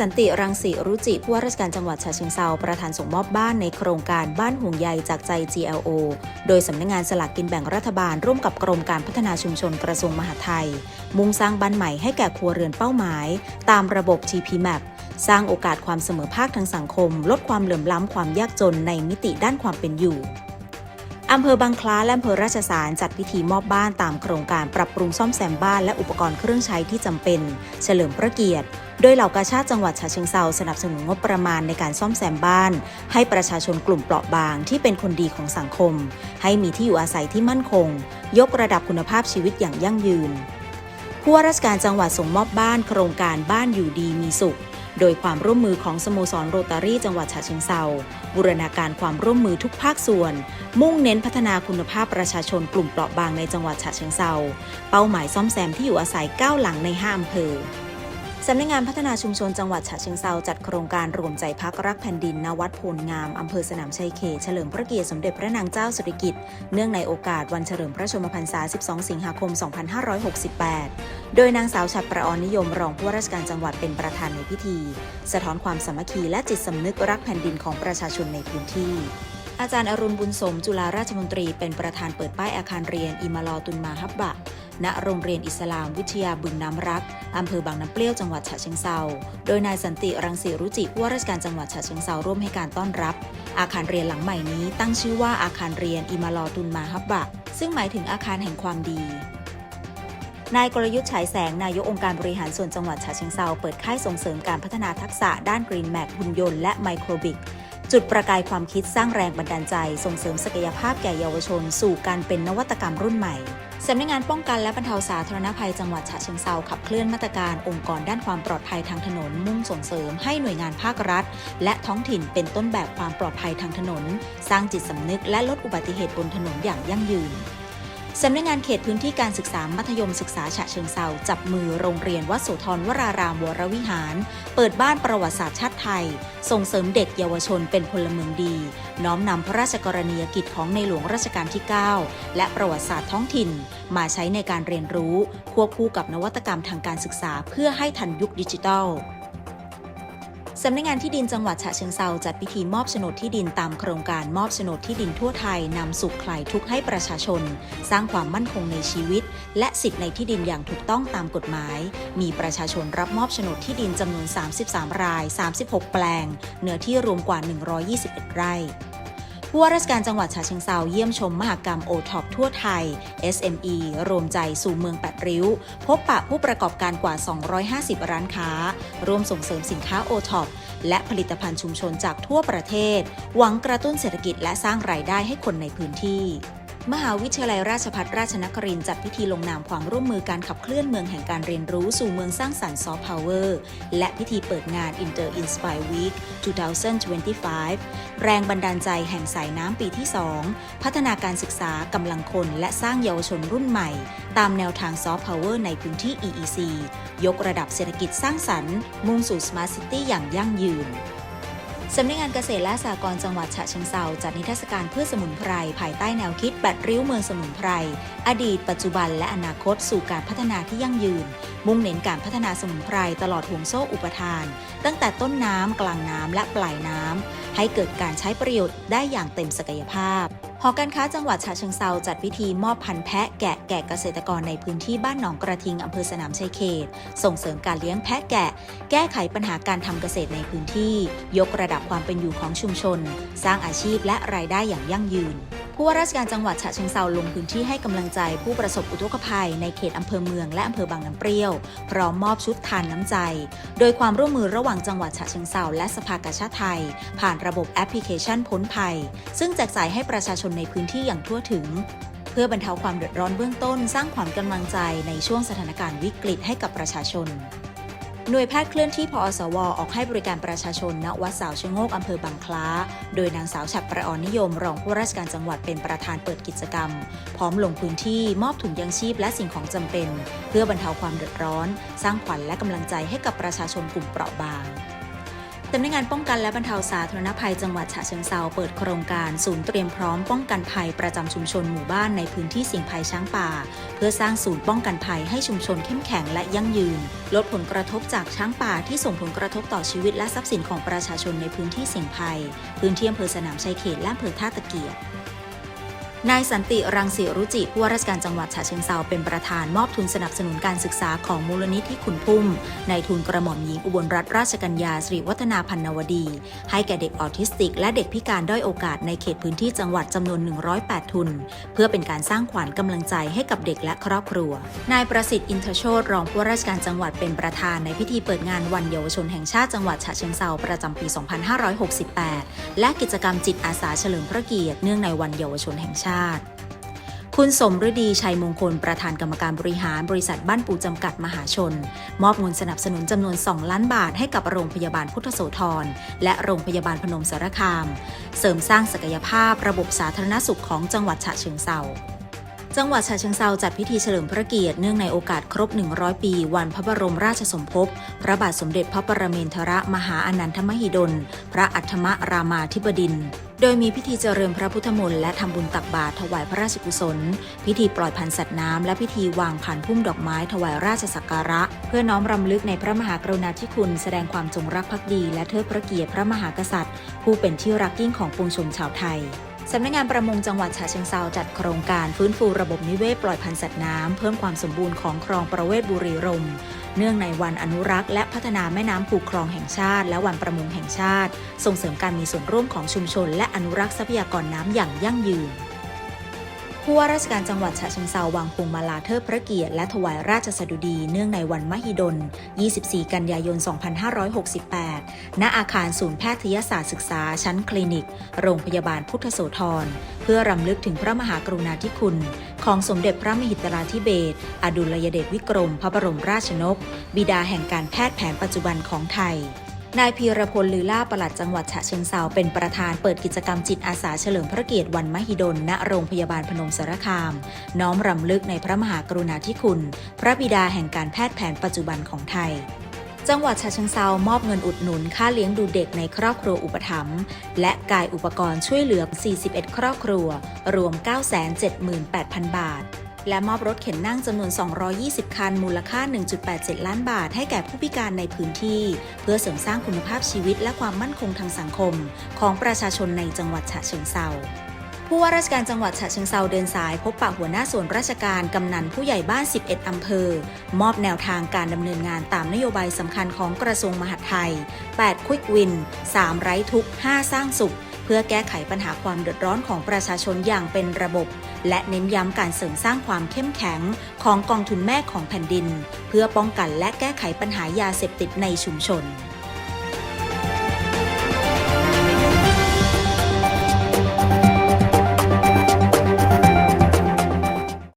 สันติรังสีรุจิผู้ว่าราชการจังหวัดฉะเชิงเซาประธานส่งมอบบ้านในโครงการบ้านห่วงใยจากใจ GLO โดยสำนักงานสลากกินแบ่งรัฐบาลร่วมกับกรมการพัฒนาชุมชนกระทรวงมหาดไทย มุ่งสร้างบ้านใหม่ให้แก่ครัวเรือนเป้าหมาย ตามระบบ TPMAP สร้างโอกาสความเสมอภาคทางสังคม ลดความเหลื่อมล้ำความยากจนในมิติด้านความเป็นอยู่ อำเภอบางคล้าและอำเภอราชสารจัดพิธีมอบบ้านตามโครงการปรับปรุงซ่อมแซมบ้านและอุปกรณ์เครื่องใช้ที่จำเป็น เฉลิมพระเกียรติ โดยเหล่ากาชาติจังหวัดฉะเชิงเซาสนับสนุนงบประมาณในการซ่อมแซมบ้าน ให้ประชาชนกลุ่มเปราะบางที่เป็นคนดีของสังคม ให้มีที่อยู่อาศัยที่มั่นคง ยกระดับคุณภาพชีวิตอย่างยั่งยืน ผู้ว่าราชการจังหวัดส่งมอบบ้านโครงการบ้านอยู่ดีมีสุข โดยความร่วมมือของสโมสรโรตารี่จังหวัดฉะเชิงเซาบูรณาการความร่วมมือทุกภาคส่วน มุ่งเน้นพัฒนาคุณภาพประชาชนกลุ่มเปราะบางในจังหวัดฉะเชิงเซาเป้าหมายซ่อมแซมที่อยู่อาศัย 9 หลังใน 5 อำเภอ สำนักงานพัฒนาชุมชนจังหวัดฉะเชิงเซาจัดโครงการรวมใจพักรักแผ่นดินณวัดโพลงาม อำเภอสนามชัยเขตเฉลิมพระเกียรติสมเด็จพระนางเจ้าสุริกิติ์เนื่องในโอกาสวันเฉลิมพระชนมพรรษา 12 สิงหาคม 2568 โดยนางสาวฉัตรประออนนิยมรองผู้ว่าราชการจังหวัดเป็นประธานในพิธี สะท้อนความสามัคคีและจิตสำนึกรักแผ่นดินของประชาชนในพื้นที่อาจารย์อรุณบุญสมจุฬาราชมนตรีเป็นประธานเปิดป้ายอาคารเรียนอิมาลอตุนมาฮับบะ ณโรงเรียนอิสลาม วิทยาบึงน้ำรัก อำเภอบางน้ำเปรี้ยวจังหวัดฉะเชิงเซาโดยนายสันติรังสีรุจิผู้ว่าราชการจังหวัดฉะเชิงเซาร่วมให้การต้อนรับ อาคารเรียนหลังใหม่นี้ ตั้งชื่อว่าอาคารเรียนอิมาลอตุนมาฮับบะ ซึ่งหมายถึงอาคารแห่งความดีนายกลยุทธ์ฉายแสง นายกองค์การบริหารส่วนจังหวัดฉะเชิงเซาเปิดค่ายส่งเสริมการพัฒนาทักษะด้านกรีนแมทหุ่นยนต์และไมโครบิก จุดประกายความคิดสร้างแรงบันดาลใจ ส่งเสริมศักยภาพแก่เยาวชน สู่การเป็นนวัตกรรมรุ่นใหม่สำนักงานป้องกันและบรรเทาสาธารณภัยจังหวัดฉะเชิงเซาขับเคลื่อนมาตรการองค์กรด้านความปลอดภัยทางถนน มุ่งส่งเสริมให้หน่วยงานภาครัฐ และท้องถิ่นเป็นต้นแบบความปลอดภัยทางถนน สร้างจิตสำนึกและลดอุบัติเหตุบนถนนอย่างยั่งยืน สำนักงานเขตพื้นที่การศึกษามัธยมศึกษาฉะเชิงเซาจับมือโรงเรียนวัดโสธรวรารามวรวิหาร เปิดบ้านประวัติศาสตร์ชาติไทย ส่งเสริมเด็กเยาวชนเป็นพลเมืองดี น้อมนำพระราชกรณียกิจของในหลวงรัชกาลที่ 9 และประวัติศาสตร์ท้องถิ่น มาใช้ในการเรียนรู้ ควบคู่กับนวัตกรรมทางการศึกษาเพื่อให้ทันยุคดิจิทัล สำนักงานที่ดินจังหวัดฉะเชิงเซาจัดพิธีมอบโฉนดที่ดินตามโครงการมอบโฉนดที่ดินทั่วไทยนำสุขคลายทุกข์ให้ประชาชน สร้างความมั่นคงในชีวิต และสิทธิในที่ดินอย่างถูกต้องตามกฎหมาย มีประชาชนรับมอบโฉนดที่ดินจำนวน 33 ราย 36 แปลง เนื้อที่รวมกว่า 121 ไร่ ผู้ว่าราชการจังหวัดฉะเชิงเซาเยี่ยมชมมหกรรมโอท็อปทั่วไทย SME รวมใจสู่เมืองแปดริ้ว พบปะผู้ประกอบการกว่า 250 ร้านค้า ร่วมส่งเสริมสินค้าโอท็อปและผลิตภัณฑ์ชุมชนจากทั่วประเทศ หวังกระตุ้นเศรษฐกิจและสร้างรายได้ให้คนในพื้นที่ มหาวิทยาลัยราชภัฏราชนครินทร์จัดพิธีลงนามความร่วมมือการขับเคลื่อนเมืองแห่งการเรียนรู้สู่เมืองสร้างสรรค์ซอฟต์พาวเวอร์และพิธีเปิดงาน Inter Inspire Week 2025 แรงบันดาลใจแห่งสายน้ำปีที่ 2 พัฒนาการศึกษากำลังคนและสร้างเยาวชนรุ่นใหม่ ตามแนวทางซอฟต์พาวเวอร์ในพื้นที่ EEC ยกระดับเศรษฐกิจสร้างสรรค์ มุ่งสู่ Smart City อย่างยั่งยืน สำนักงานเกษตรและสหกรณ์จังหวัดฉะเชิงเซาจัดนิทรรศการพืชสมุนไพรภายใต้แนวคิดแบตริ้วเมืองสมุนไพรอดีต ปัจจุบันและอนาคตสู่การพัฒนาที่ยั่งยืน มุ่งเน้นการพัฒนาสมุนไพรตลอดห่วงโซ่อุปทาน ตั้งแต่ต้นน้ำกลางน้ำและปลายน้ำให้เกิดการใช้ประโยชน์ได้อย่างเต็มศักยภาพ หอการค้าจังหวัดฉะเชิงเซาจัดพิธีมอบพันธุ์แพะแกะแก่เกษตรกรในพื้นที่บ้านหนองกระทิงอำเภอสนามชัยเขต ส่งเสริมการเลี้ยงแพะแกะ แก้ไขปัญหาการทำเกษตรในพื้นที่ ยกระดับความเป็นอยู่ของชุมชน สร้างอาชีพและรายได้อย่างยั่งยืน ผู้ว่าราชการจังหวัดฉะเชิงเซาลงพื้นที่ให้กำลังใจผู้ประสบอุทกภัยในเขตอำเภอเมืองและอำเภอบางน้ำเปรี้ยว พร้อมมอบชุดทานน้ำใจ โดยความร่วมมือระหว่างจังหวัดฉะเชิงเซาและสภากาชาติไทย ผ่านระบบแอปพลิเคชันพ้นภัย ซึ่งแจกจ่ายให้ประชาชนในพื้นที่อย่างทั่วถึงเพื่อบรรเทาความเดือดร้อนเบื้องต้น สร้างความกำลังใจในช่วงสถานการณ์วิกฤตให้กับประชาชน หน่วยแพทย์เคลื่อนที่พอสว ออกให้บริการประชาชนณวัดสาวชะโงกอำเภอบางคล้า โดยนางสาวฉับประออนนิยม รองผู้ราชการจังหวัดเป็นประธานเปิดกิจกรรม พร้อมลงพื้นที่มอบถุงยังชีพและสิ่งของจำเป็น เพื่อบรรเทาความเดือดร้อน สร้างขวัญและกำลังใจให้กับประชาชนกลุ่มเปราะบาง สำนักงานป้องกันและบรรเทาสาธารณภัยจังหวัดฉะเชิงเซาเปิดโครงการศูนย์เตรียมพร้อมป้องกันภัยประจำชุมชนหมู่บ้านในพื้นที่เสี่ยงภัยช้างป่า เพื่อสร้างศูนย์ป้องกันภัยให้ชุมชนเข้มแข็งและยั่งยืน ลดผลกระทบจากช้างป่าที่ส่งผลกระทบต่อชีวิตและทรัพย์สินของประชาชนในพื้นที่เสี่ยงภัย พื้นที่อำเภอสนามชัยเขตและอำเภอท่าตะเกียบ นายสันติรังสีรุจิผู้ว่าราชการจังหวัดฉะเชิงเซาเป็นประธานมอบทุนสนับสนุนการศึกษาของมูลนิธิขุนพุ่ม ในทุนกระหม่อมหญิงอุบลรัตนราชกัญญาสิริวัฒนาพันนวดี ให้แก่เด็กออทิสติก และเด็กพิการด้อยโอกาสในเขตพื้นที่จังหวัดจำนวน 108 ทุน เพื่อเป็นการสร้างขวัญกำลังใจให้กับเด็กและครอบครัว นายประสิทธิ์อินทรโชตรองผู้ว่าราชการจังหวัดเป็นประธานในพิธีเปิดงานวันเยาวชนแห่งชาติจังหวัดฉะเชิงเซาประจำปี 2568 และกิจกรรมจิตอาสาเฉลิมพระเกียรติเนื่องในวันเยาวชนแห่งชาติคุณสมฤดีชัยมงคลประธานกรรมการบริหารบริษัทบ้านปูจำกัดมหาชน มอบเงินสนับสนุนจำนวน 2 ล้านบาทให้กับโรงพยาบาลพุทธโสธรและโรงพยาบาลพนมสารคาม เสริมสร้างศักยภาพระบบสาธารณสุขของจังหวัดฉะเชิงเซาจังหวัดฉะเชิงเซาจัดพิธีเฉลิมพระเกียรติเนื่องในโอกาสครบ 100 ปี วันพระบรมราชสมภพ พระบาทสมเด็จพระปรมินทรมหาอนันทมหิดล พระอัฏฐมรามาธิบดินทร์ โดยมีพิธีเจริญพระพุทธมนต์และทำบุญตักบาตรถวายพระราชกุศล พิธีปล่อยพันธุ์สัตว์น้ำและพิธีวางผ่านพุ่มดอกไม้ถวายราชสักการะ เพื่อน้อมรำลึกในพระมหากรุณาธิคุณ แสดงความจงรักภักดี และเทิดพระเกียรติพระมหากษัตริย์ ผู้เป็นที่รักยิ่งของปวงชนชาวไทย สำนักงานประมงจังหวัดฉะเชิงเซาจัดโครงการฟื้นฟูระบบนิเวศปล่อยพันธุ์สัตว์น้ำเพิ่มความสมบูรณ์ของคลองประเวศบุรีรมเนื่องในวันอนุรักษ์และพัฒนาแม่น้ำผูคลองแห่งชาติ และวันประมงแห่งชาติ ส่งเสริมการมีส่วนร่วมของชุมชน และอนุรักษ์ทรัพยากรน้ำอย่างยั่งยืน ผู้ว่าราชการจังหวัดฉะเชิงเซาวางพวงมาลาเทิดพระเกียรติและถวายราชสดุดีเนื่องในวันมหิดล 24 กันยายน 2568 ณ อาคารศูนย์แพทยศาสตร์ศึกษาชั้นคลินิก โรงพยาบาลพุทธโสธร เพื่อรำลึกถึงพระมหากรุณาธิคุณ ของสมเด็จพระมหิดลาธิเบศอดุลยเดชวิกรม พระบรมราชนก บิดาแห่งการแพทย์แผนปัจจุบันของไทย นายพีรพลลือล่าปลัดจังหวัดฉะเชิงเซาเป็นประธานเปิดกิจกรรมจิตอาสาเฉลิมพระเกียรติวันมหิดล ณ โรงพยาบาลพนมสารคาม น้อมรำลึกในพระมหากรุณาธิคุณ พระบิดาแห่งการแพทย์แผนปัจจุบันของไทยจังหวัดฉะเชิงเซามอบเงินอุดหนุนค่าเลี้ยงดูเด็กในครอบครัวอุปถัมภ์และกายอุปกรณ์ช่วยเหลือ 41 ครอบครัว รวม 978,000 บาท และมอบรถเข็นนั่งจำนวน 220 คัน มูลค่า 1.87 ล้านบาทให้แก่ผู้พิการในพื้นที่ เพื่อเสริมสร้างคุณภาพชีวิตและความมั่นคงทางสังคม ของประชาชนในจังหวัดฉะเชิงเซาผู้ว่าราชการจังหวัดฉะเชิงเซาเดินสายพบปะหัวหน้าส่วนราชการกำนันผู้ใหญ่บ้าน 11 อำเภอ มอบแนวทางการดำเนินงานตามนโยบายสำคัญของกระทรวงมหาดไทย 8 ควิกวิน 3 ไร้ทุก 5 สร้างสุข พื่อแก้ไขปัญหาความเดือดร้อนของประชาชนอย่างเป็นระบบ และเน้นย้ำการเสริมสร้างความเข้มแข็งของกองทุนแม่ของแผ่นดิน เพื่อป้องกันและแก้ไขปัญหายาเสพติดในชุมชน